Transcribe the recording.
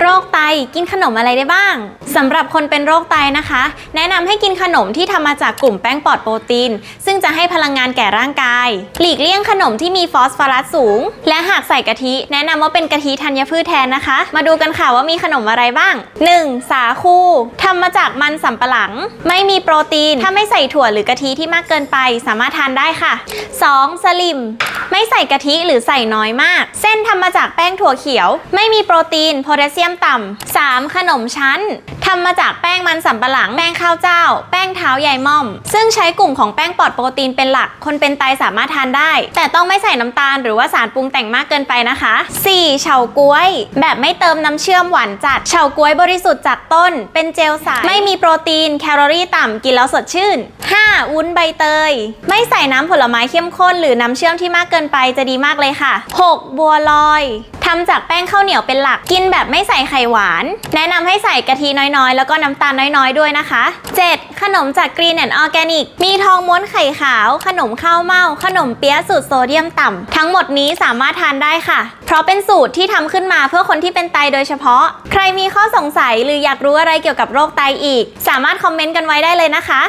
โรคไตกินขนมอะไรได้บ้างสำหรับคนเป็นโรคไตนะคะ แนะนำให้กินขนมที่ทำมาจากกลุ่มแป้งปลอดโปรตีน ซึ่งจะให้พลังงานแก่ร่างกาย หลีกเลี่ยงขนมที่มีฟอสฟอรัสสูง และหากใส่กะทิ แนะนำว่าเป็นกะทิธัญพืชแทนนะคะ มาดูกันค่ะว่ามีขนมอะไรบ้าง 1. สาคูทำมาจากมันสำปะหลัง ไม่มีโปรตีน ถ้าไม่ใส่ถั่วหรือกะทิที่มากเกินไป สามารถทานได้ค่ะ 2. สลิม ไม่ใส่กะทิหรือใส่น้อยมาก เส้นทำมาจาก วเขียว ไม่มีโปรตีน โพแทสเซียมต่ำ 3. ขนมชั้น ทำมาจากแป้งมันสำปะหลัง แป้งข้าวเจ้า แป้งเท้าใยม่อม ซึ่งใช้กลุ่มของแป้งปลอดโปรตีนเป็นหลัก คนเป็นไตสามารถทานได้ แต่ต้องไม่ใส่น้ำตาลหรือว่าสารปรุงแต่งมากเกินไปนะคะ 4. เฉาก๊วย แบบไม่เติมน้ำเชื่อมหวานจัด เฉาก๊วยบริสุทธิ์จากต้น เป็นเจลใสไม่มีโปรตีน แคลอรี่ต่ำกินแล้วสดชื่น 5. วุ้นใบเตย ไม่ใส่น้ำผลไม้เข้มข้น หรือน้ำเชื่อมที่มากเกินไปจะดีมากเลยค่ะ 6. บัวลอยทำจากแป้งข้าวเหนียวเป็นหลัก กินแบบไม่ใส่ไข่หวาน แนะนำให้ใส่กะทิน้อยน้อยๆ แล้วก็น้ำตาลน้อยๆ ด้วยนะคะ 7. ขนมจากกรีนแอนด์ออร์แกนิก มีทองม้วนไข่ขาว ขนมข้าวเม่าขนมเปี๊ยะสูตรโซเดียมต่ำ ทั้งหมดนี้สามารถทานได้ค่ะ เพราะเป็นสูตรที่ทำขึ้นมาเพื่อคนที่เป็นไตโดยเฉพาะ ใครมีข้อสงสัยหรืออยากรู้อะไรเกี่ยวกับโรคไตอีก สามารถคอมเมนต์กันไว้ได้เลยนะคะ